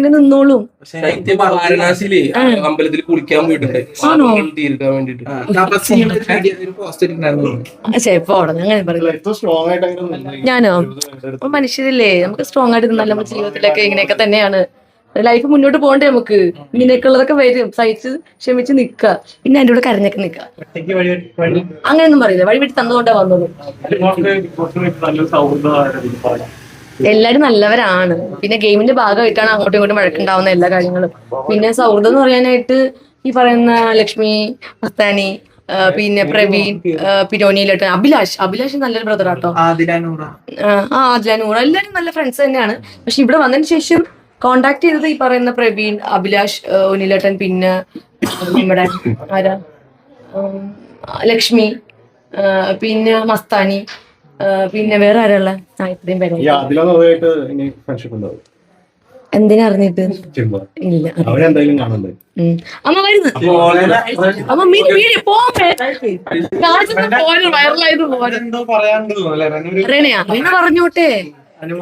നിന്നോളും. ശൈത്യം വാരണാസിയിൽ അമ്പലത്തിൽ കുളിക്കാൻ പോയിട്ടുണ്ട്. പാപങ്ങൾ തീർക്കാൻ വേണ്ടിട്ട് അവിടെ അങ്ങനെ പറയും. സ്ട്രോങ് ആയിട്ട് അങ്ങനെ നിന്നു. ഞാനോ? നമ്മൾ മനുഷ്യരില്ലേ? നമുക്ക് സ്ട്രോങ് ആയിട്ട് നല്ല നമ്മുടെ ജീവിതത്തിലൊക്കെ ഇങ്ങനെയൊക്കെ തന്നെയാണ്. ലൈഫ് മുന്നോട്ട് പോകണ്ടേ നമുക്ക്? ഇങ്ങനെയൊക്കെ ഉള്ളതൊക്കെ വരും. സഹിച്ച് ക്ഷമിച്ച് നിക്ക പിന്നെ അതിന്റെ കൂടെ കരഞ്ഞൊക്കെ നിക്ക അങ്ങനെയൊന്നും പറയില്ല. വഴി വിട്ട് തന്നുകൊണ്ടാ വന്നത്. എല്ലാരും നല്ലവരാണ്. പിന്നെ ഗെയിമിന്റെ ഭാഗമായിട്ടാണ് അങ്ങോട്ടും ഇങ്ങോട്ടും വഴക്കുണ്ടാവുന്ന എല്ലാ കാര്യങ്ങളും. പിന്നെ സൗഹൃദം എന്ന് പറയാനായിട്ട് ഈ പറയുന്ന ലക്ഷ്മി മസ്താനി പിന്നെ പ്രവീൺ ഒനിയിലേട്ടൻ അഭിലാഷ്. അഭിലാഷ് നല്ലൊരു ബ്രദർ ആട്ടോ. ആ ആദില എല്ലാരും നല്ല ഫ്രണ്ട്സ് തന്നെയാണ്. പക്ഷെ ഇവിടെ വന്നതിന് ശേഷം കോണ്ടാക്ട് ചെയ്തത് ഈ പറയുന്ന പ്രവീൺ അഭിലാഷ് ഉനിലേട്ടൻ പിന്നെ നമ്മുടെ ആരാ? ലക്ഷ്മി പിന്നെ മസ്താനി പിന്നെ വേറെ ആരാള എന്തിനറിഞ്ഞിട്ട് ഇത്രയും പേരെ ഇല്ല. അമ്മ വരുന്നു. അമ്മ മീൻ വീഡിയോ പോവേ വൈറലായത് പോലെ എന്തോ പറയാനുണ്ടല്ലോ റേണയാ റേണ പറഞ്ഞോട്ടെ.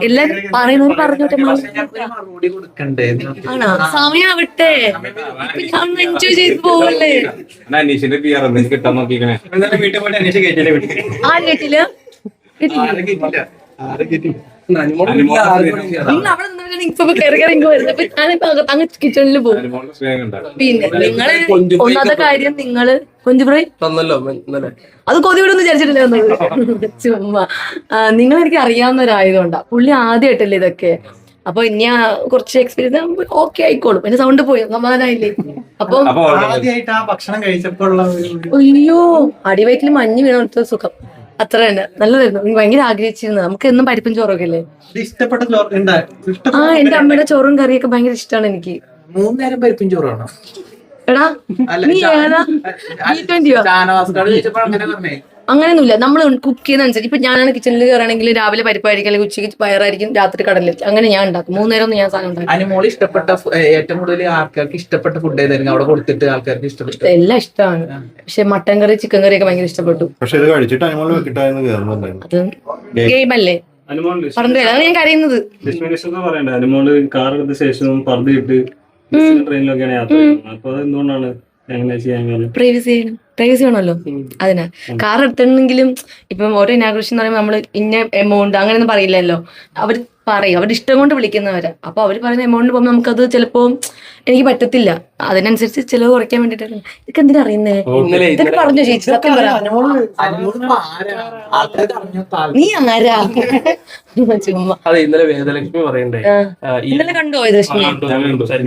എല്ലാരും പറയുന്നവർ പറഞ്ഞോട്ടെ മറുപടി കൊടുക്കണ്ടേ? ആണോ? സമയാവട്ടെ. ഞാൻ എൻജോയ് ചെയ്ത് പോവല്ലേ. ആ കേട്ടില്ല നിങ്ങൾ അവിടെ നിന്നവരാണ് ഇപ്പൊ കയറി കയറി ഇങ്ങ് വരുന്നത്. അപ്പൊ ഞാനിപ്പോ അകത്ത് അങ്ങ് കിച്ചണിൽ പോകും. പിന്നെ നിങ്ങൾ കൊഞ്ചുപോയി ഒന്നാമത്തെ കാര്യം നിങ്ങൾ കൊഞ്ചുപ്രൈ തന്നല്ലോ അത് കൊതി വിടുന്ന് വിചാരിച്ചിട്ടില്ല. ചുമ്മാ. നിങ്ങൾ എനിക്ക് അറിയാവുന്ന ഒരായതുകൊണ്ടാ പുള്ളി ആദ്യമായിട്ടല്ലേ ഇതൊക്കെ. അപ്പൊ ഇനി ആ കുറച്ച് എക്സ്പീരിയൻസ് ഓക്കെ ആയിക്കോളും. പിന്നെ സൗണ്ട് പോയി സമാധാനായില്ലേ? അപ്പം അപ്പൊ ആദ്യമായിട്ട് ആ ഭക്ഷണം കഴിച്ചപ്പോൾ ഉള്ള അയ്യോ അടിവയറ്റിൽ മഞ്ഞ് വീണ സുഖം. അത്ര തന്നെ നല്ലതായിരുന്നു. എനിക്ക് ഭയങ്കര ആഗ്രഹിച്ചിരുന്നു നമുക്ക് എന്നും പരിപ്പും ചോറൊക്കെ അല്ലേ ഇഷ്ടപ്പെട്ട ആ എന്റെ അമ്മയുടെ ചോറും കറിയൊക്കെ ഭയങ്കര ഇഷ്ടമാണ് എനിക്ക്. മൂന്ന് നേരം പരിപ്പും ചോറാണോ? എടാ നീ ഏതാ? ബി ട്വന്റിയോ അങ്ങനെയൊന്നുമില്ല. നമ്മൾ കുക്ക് ചെയ്യുന്ന ചെയ്യുന്നതനുസരിച്ച് ഇപ്പൊ ഞാനാണ് കിച്ചണിൽ കയറണമെങ്കിൽ രാവിലെ പരിപ്പായിരിക്കും അല്ലെങ്കിൽ ഉച്ചയ്ക്ക് പയറായിരിക്കും രാത്രി കടലിൽ അങ്ങനെ ഞാൻ ഉണ്ടാക്കും. മൂന്നേരം ഒന്നും ഞാൻ സാധനം ഉണ്ടാക്കും ഇഷ്ടപ്പെട്ട ഏറ്റവും കൂടുതൽ ആൾക്കാർക്ക് ഇഷ്ടപ്പെട്ട ഫുഡ് ഏതായിരുന്നു അവിടെ കൊടുത്തിട്ട് ആൾക്കാർക്ക് ഇഷ്ടപ്പെട്ടു. എല്ലാം ഇഷ്ടമാണ്. പക്ഷെ മട്ടൻ കറി ചിക്കൻ കറി ഒക്കെ ഭയങ്കര ഇഷ്ടപ്പെട്ടു. പക്ഷെ ഇത് കഴിച്ചിട്ട് അത് ഗെയിം. അല്ലേ? അനുമോൾ പറഞ്ഞു അതാണ് ഞാൻ കരയുന്നത്. പറയണ്ടേ. അനുമോൾ കാർ എടുത്ത ശേഷവും ട്രെയിനിലൊക്കെയാണ് യാത്ര അപ്പൊ ചെയ്യാൻ കാരണം? പ്രൈവസി ചെയ്യണം. പ്രൈവസി വേണമല്ലോ? അതിനാ. കാർ എടുത്തിട്ടുണ്ടെങ്കിലും ഇപ്പം ഓരോ ഇനാഗ്രേഷൻ എന്ന് പറയുമ്പോൾ നമ്മൾ ഇന്ന എമൗണ്ട് അങ്ങനെയൊന്നും പറയില്ലല്ലോ. അവർ പറയും. അവരുടെ ഇഷ്ടം കൊണ്ട് വിളിക്കുന്നവരാ. അപ്പൊ അവർ പറയുന്ന എമൗണ്ട് പോകുമ്പോൾ നമുക്കത് ചിലപ്പോ എനിക്ക് പറ്റത്തില്ല. അതിനനുസരിച്ച് ചിലവ് കുറയ്ക്കാൻ വേണ്ടിട്ടാണ് ഇതൊക്കെ എന്തിനാ അറിയുന്നേ? ഇന്നലെ ഇതൊക്കെ പറഞ്ഞു ചേച്ചി? സത്യം പറ. നീ ആരാ? ചുമ്മാ. അതെ ഇന്നലെ വേദലക്ഷ്മി പറയണ്ടേ? കണ്ടോ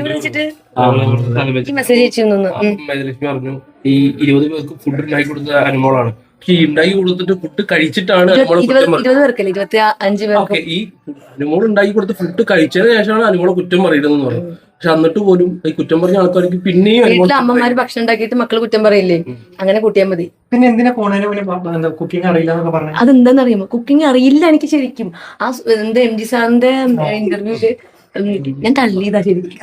വിളിച്ചിട്ട്. ഈ മെസ്സേജ്. വേദലക്ഷ്മി പറഞ്ഞു ഈ ഇരുപത് പേർക്ക് ഫുഡ് ഉണ്ടാക്കി കൊടുത്ത അനുമോളാണ്. ഈ ഉണ്ടാക്കി കൊടുത്തിട്ട് ഫുഡ് കഴിച്ചിട്ടാണ് പേർക്ക്? ഓക്കെ ഈ അനുമോൾ ഉണ്ടാക്കി കൊടുത്ത് ഫുഡ് കഴിച്ചതിന് ശേഷമാണ് അനുമോളെ കുറ്റം പറയുന്നത് പറയും പക്ഷെ എന്നിട്ട് പോലും ഈ കുറ്റം പറഞ്ഞ ആൾക്കാർക്ക് പിന്നെയും അമ്മമാര് ഭക്ഷണം ഉണ്ടാക്കിയിട്ട് മക്കൾ കുറ്റം പറയില്ലേ? അങ്ങനെ കൂട്ടിയാൽ മതി. പിന്നെ എന്തിനാ കുക്കിംഗ് അറിയില്ല അതെന്താന്ന് അറിയുമോ കുക്കിംഗ് അറിയില്ല എനിക്ക് ശരിക്കും. ആ എന്താ എം ജി സാറിന്റെ ഇന്റർവ്യൂൽ ഞാൻ തള്ളിയതാ ശരിക്കും.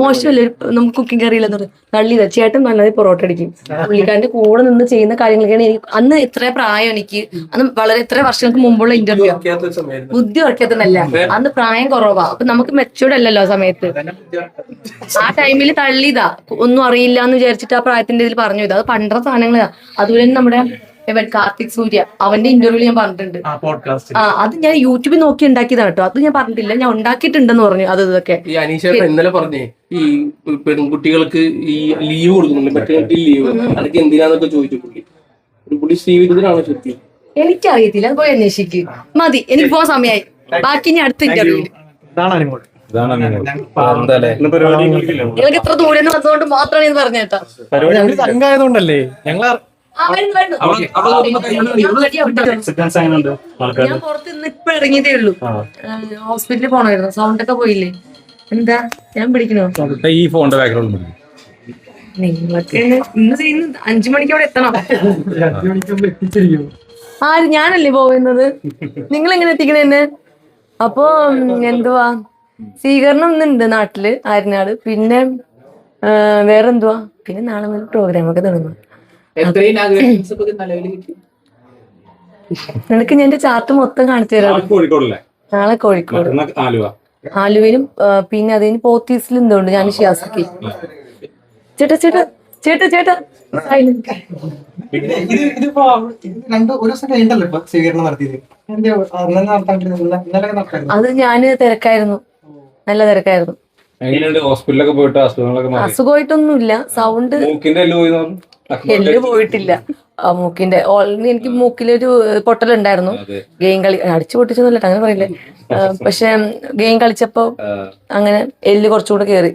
മോശമല്ലേ? നമുക്ക് കുക്കിംഗ് അറിയില്ലെന്ന് പറഞ്ഞു തള്ളിയതാ ചേട്ടൻ നല്ലത് പൊറോട്ട അടിക്കും. പുള്ളിക്കാരന്റെ കൂടെ നിന്ന് ചെയ്യുന്ന കാര്യങ്ങളൊക്കെയാണ് എനിക്ക് അന്ന് ഇത്ര പ്രായം എനിക്ക്. അന്ന് വളരെ എത്ര വർഷങ്ങൾക്ക് മുമ്പുള്ള ഇന്റർവ്യൂ ബുദ്ധി ഉറക്കത്തന്നല്ല അന്ന് പ്രായം കുറവാ. അപ്പൊ നമുക്ക് മെച്ചൂർഡ് അല്ലല്ലോ ആ സമയത്ത്. ആ ടൈമിൽ തള്ളിയതാ ഒന്നും അറിയില്ല എന്ന് വിചാരിച്ചിട്ട് ആ പ്രായത്തിന്റെ ഇതിൽ പറഞ്ഞു. ഇത് അത് പണ്ടത്തെ സാധനങ്ങളാ. അതുപോലെ തന്നെ നമ്മുടെ ഇവൻ കാർത്തിക് സൂര്യ അവന്റെ ഇന്റർവ്യൂ ഞാൻ പറഞ്ഞിട്ടുണ്ട്. ആ അത് ഞാൻ യൂട്യൂബിൽ നോക്കി ഉണ്ടാക്കിയതാണ് കേട്ടോ. അത് ഞാൻ പറഞ്ഞിട്ടില്ല. ഞാൻ ഉണ്ടാക്കിയിട്ടുണ്ടെന്ന് പറഞ്ഞു അത് ഇതൊക്കെ. ഈ അനീഷേട്ടൻ ഇന്നലെ പറഞ്ഞേ ഈ പെൺകുട്ടികൾക്ക് ഈ ലീവ് കൊടുക്കുന്നുണ്ട്. മെറ്റേണിറ്റി ലീവ് അതൊക്കെ എന്തിനാന്നൊക്കെ ചോദിച്ചു പുള്ളി. ഒരു പുള്ളി ശ്രീവിരുദ്ധനാണ് ശരിക്കും? എനിക്കറിയത്തില്ല. അത് പോയി അന്വേഷിക്ക്. മതി. എനിക്ക് പോകാൻ സമയായി. ബാക്കി ഞാൻ അടുത്ത ഇന്റർവ്യൂ ഇത്ര ദൂരെ വന്നതുകൊണ്ട് മാത്രമാണ് ഇത് പറഞ്ഞേട്ടാ പരിപാടി സംഘമായതുകൊണ്ടല്ലേ? ഞങ്ങൾ ഞാൻ പുറത്ത് നിന്ന് ഇപ്പൊ ഇറങ്ങിയതേ ഉള്ളൂ. ഹോസ്പിറ്റലിൽ പോണായിരുന്നു സൗണ്ട് ഒക്കെ പോയില്ലേ? എന്താ? ഞാൻ പിടിക്കണോ? ഈ ഫോണിന്റെ ബാക്ക്ഗ്രൗണ്ട് നിങ്ങൾക്ക് ഇന്ന് ചെയ്യുന്ന അഞ്ചു മണിക്ക് അവിടെ എത്തണം. എത്തിച്ചിരിക്കും. ആര്? ഞാനല്ലേ പോവുന്നത്? നിങ്ങൾ എങ്ങനെ എത്തിക്കണ എന്നെ? അപ്പൊ എന്തുവാ? സ്വീകരണം ഇന്നുണ്ട് നാട്ടിൽ ആര്യനാട്. പിന്നെ വേറെന്തുവാ? പിന്നെ നാളെ മുതൽ പ്രോഗ്രാം ഒക്കെ തുടങ്ങും. എത്രയും ഇനാഗ്രേഷൻസ് ഇപ്പൊ നിലവിൽ കിട്ടി. നിനക്ക് ഞാൻ എന്റെ ചാർട്ട് മൊത്തം കാണിച്ചു തരാം. കോഴിക്കോടല്ലേ? നാളെ കോഴിക്കോട്. ആലുവ. ആലുവയിലും പിന്നെ അതിന് പോത്തീസിലും എന്തുകൊണ്ട് ഞാൻ ഷിയാസക്കി ചേട്ടാ ചേട്ടാ ചേട്ടാ ചേട്ടാ. അത് ഞാൻ തിരക്കായിരുന്നു. നല്ല തിരക്കായിരുന്നു. ഹോസ്പിറ്റലൊക്കെ പോയിട്ട്? അസുഖങ്ങളൊക്കെ അസുഖമായിട്ടൊന്നുമില്ല. സൗണ്ട് മൂക്കിന്റെ എല്ലാം പോയിട്ടില്ല. ആ മൂക്കിന്റെ ഓൾറെഡി എനിക്ക് മൂക്കിലൊരു പൊട്ടലുണ്ടായിരുന്നു. ഉണ്ടായിരുന്നു ഗെയിം കളി അടിച്ചു പൊട്ടിച്ചൊന്നുമില്ല അങ്ങനെ പറയില്ലേ? പക്ഷെ ഗെയിം കളിച്ചപ്പോ അങ്ങനെ എല്ല് കുറച്ചുകൂടെ കേറി.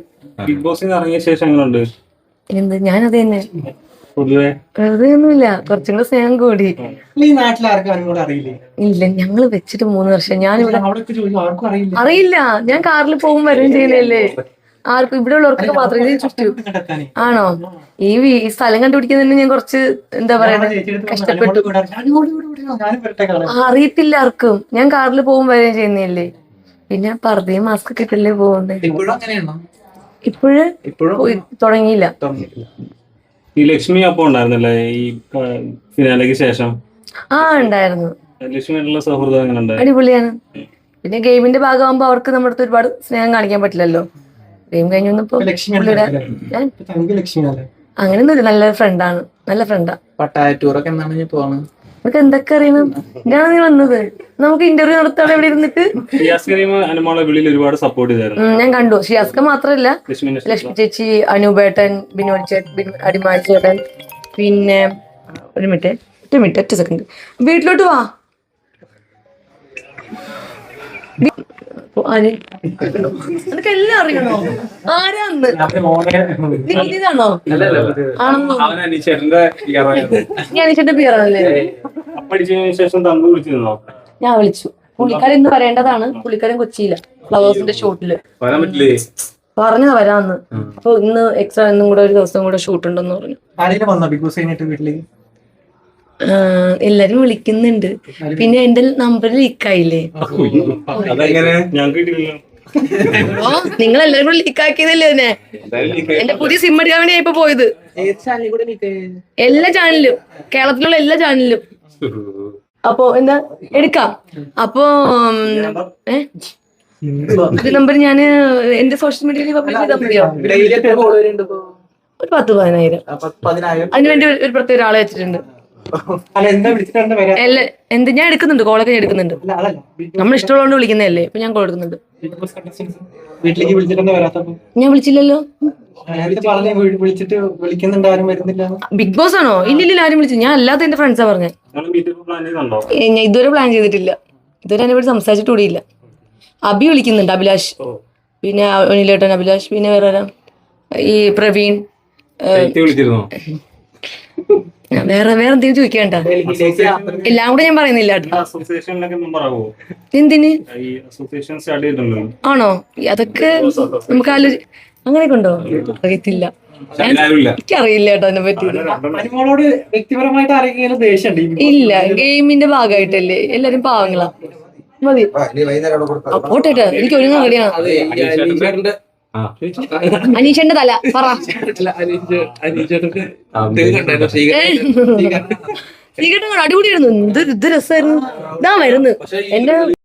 ബിഗ് ബോസിൽ ഇറങ്ങിയ ശേഷം എങ്ങനെയുണ്ട് എന്ത് ഞാനത് തന്നെ. വെറുതെ ഒന്നുമില്ല കുറച്ചും കൂടെ സ്നേഹം കൂടി. ഇല്ല ഞങ്ങൾ വെച്ചിട്ട് മൂന്ന് വർഷം. ഞാൻ അവിടെ ചോദിച്ചു ആർക്കും അറിയില്ല? അറിയില്ല. ഞാൻ കാറിൽ പോകും വരും ചെയ്യുന്നല്ലേ ആർക്കും ഇവിടെ ഉള്ളവർക്കൊക്കെ മാത്രമേ ഇതിന് ചുറ്റൂ. ആണോ? ഈ സ്ഥലം കണ്ടുപിടിക്കുന്നതിന് ഞാൻ കുറച്ച് എന്താ പറയാ കഷ്ടപ്പെട്ടു. അറിയത്തില്ല ആർക്കും. ഞാൻ കാറിൽ പോകും വരെയും ചെയ്യുന്നില്ലേ പിന്നെ പർദ്ദയും മാസ്ക് ഒക്കെ ഇട്ടല്ലേ പോകുന്നത് ഇപ്പോഴും തുടങ്ങിയില്ല. ഈ ലക്ഷ്മി അപ്പൊ ഉണ്ടായിരുന്നല്ലേ? ഈ ഫിനാലയ്ക്ക് ശേഷം. ആ ഉണ്ടായിരുന്നു. ലക്ഷ്മിയായിട്ടുള്ള സൗഹൃദം അടിപൊളിയാണ്. പിന്നെ ഗെയിമിന്റെ ഭാഗമാകുമ്പോ അവർക്ക് നമ്മുടെ അടുത്ത് ഒരുപാട് സ്നേഹം കാണിക്കാൻ പറ്റില്ലല്ലോ. ഗെയിം കഴിഞ്ഞു വന്നപ്പോ അങ്ങനെയൊന്നുമില്ല നല്ല ഫ്രണ്ടാണ് നല്ല ഫ്രണ്ടാ പട്ടായ ടൂറൊക്കെ എന്നാണ് ഞാൻ പോണത് നിനക്ക് എന്തൊക്കെ അറിയണം? ഞാൻ നീ വന്നത്. നമുക്ക് ഇന്റർവ്യൂ നടത്താതെ ഇവിടെ ഇരുന്നിട്ട്. ഒരുപാട് സപ്പോർട്ട് ചെയ്തായിരുന്നു. ഞാൻ കണ്ടു. ഷിയാസ്ക മാത്രല്ല. ലക്ഷ്മിനെ ലക്ഷ്മി ചേച്ചി അനുപേട്ടൻ ബിനോദ് ചേട്ടൻ അടിമാലി ചേട്ടൻ. പിന്നെ ഒരു മിനിറ്റ്. ഒറ്റ മിനിറ്റ് ഒറ്റ സെക്കൻഡ് വീട്ടിലോട്ട് വാ? നിനക്ക് എല്ലാം അറിയണോ? ആരാന്ന്? നീ ഇതാണോ ആണെന്നോ. ഞാൻ അനീഷന്റെ പിയറാണല്ലേ ഞാൻ വിളിച്ചു. പുള്ളിക്കാരൻ ഇന്ന് വരേണ്ടതാണ്. പുള്ളിക്കാരൻ കൊച്ചിയില്ല ഫ്ലവേഴ്സിന്റെ ഷൂട്ടിൽ. വരാൻ പറ്റില്ലേ? പറഞ്ഞതാ വരാന്ന്. അപ്പൊ ഇന്ന് എക്സ്ട്രാ ഇന്നും കൂടെ ഒരു ദിവസം കൂടെ ഷൂട്ട് ഉണ്ടെന്ന് പറഞ്ഞു. ആരെങ്കിലും വന്നോ? ബിഗ് ബോസ് കഴിഞ്ഞിട്ട് വീട്ടിലേക്ക്? എല്ലാരും വിളിക്കുന്നുണ്ട്. പിന്നെ എന്റെ നമ്പർ ലീക്കായില്ലേ ഞാൻ ഓ നിങ്ങൾ എല്ലാരും കൂടെ ലീക്കാക്കിയതല്ലേ എന്നെ എന്റെ പുതിയ സിം അടിക്കാൻ വേണ്ടി ഇപ്പൊ പോയത്. എല്ലാ ചാനലിലും കേരളത്തിലുള്ള എല്ലാ ചാനലിലും അപ്പോ എന്താ? എടുക്കാം. അപ്പോ ഏഹ് ഏ? ഇത് നമ്പർ ഞാൻ എന്റെ സോഷ്യൽ മീഡിയയിൽ പബ്ലിക് ചെയ്താൽ മതിയോ? ഒരു പത്ത് പതിനായിരം. അതിനുവേണ്ടി ഒരു- പ്രത്യേക ഒരാളെ വെച്ചിട്ടുണ്ട്. എന്താ ഞാൻ എടുക്കുന്നുണ്ട് കോളൊക്കെ ഞാൻ എടുക്കുന്നുണ്ട്. അല്ല നമ്മൾ ഇഷ്ടമുള്ളതുകൊണ്ട് വിളിക്കുന്നതല്ലേ ഇപ്പൊ ഞാൻ കോൾ എടുക്കുന്നുണ്ട്. ഞാൻ വിളിച്ചില്ലല്ലോ. വിളിച്ചിട്ട് വിളിക്കുന്നുണ്ട് ആരും വരുന്നില്ല. ബിഗ് ബോസ് ആണോ? ഇല്ലില്ല ഇല്ല ആരും വിളിച്ചു ഞാൻ അല്ലാത്ത എന്റെ ഫ്രണ്ട്സാ ചെയ്യുന്നുണ്ടോ ഞാൻ ഇതുവരെ പ്ലാൻ ചെയ്തിട്ടില്ല. ഇതുവരെ എന്നെ ഇവിടെ സംസാരിച്ചിട്ട് കൂടിയില്ല അബി വിളിക്കുന്നുണ്ട് അഭിലാഷ്. പിന്നെ അനിലേട്ടൻ അഭിലാഷ്. പിന്നെ വേറെ ഈ പ്രവീൺ വിളിച്ചിരുന്നോ? വേറെ വേറെ എന്തെങ്കിലും ചോദിക്കണ്ട എല്ലാം കൂടെ ഞാൻ പറയുന്നില്ല. എന്തിന്? ഈ അസോസിയേഷൻ സ്റ്റാർട്ട് ചെയ്തിട്ടുണ്ടോ. ആണോ? അതൊക്കെ നമുക്ക് ആലോചി അങ്ങനെയൊക്കെ ഉണ്ടോ? അറിയത്തില്ല. എനിക്കറിയില്ല കേട്ടോ അതിനെ പറ്റി. ഇല്ല ഗെയിമിന്റെ ഭാഗമായിട്ടല്ലേ. എല്ലാരും പാവങ്ങളാ. മതി. ആ, പോട്ടെ കേട്ടോ. എനിക്ക് ഒരുങ്ങാൻ റെഡിയാണ് അനീഷന്റെ തല. പറ. ഇത് അടിപൊളിയായിരുന്നു. എന്ത് ഇത് രസമായിരുന്നു. ഇതാ വരുന്നു എന്റെ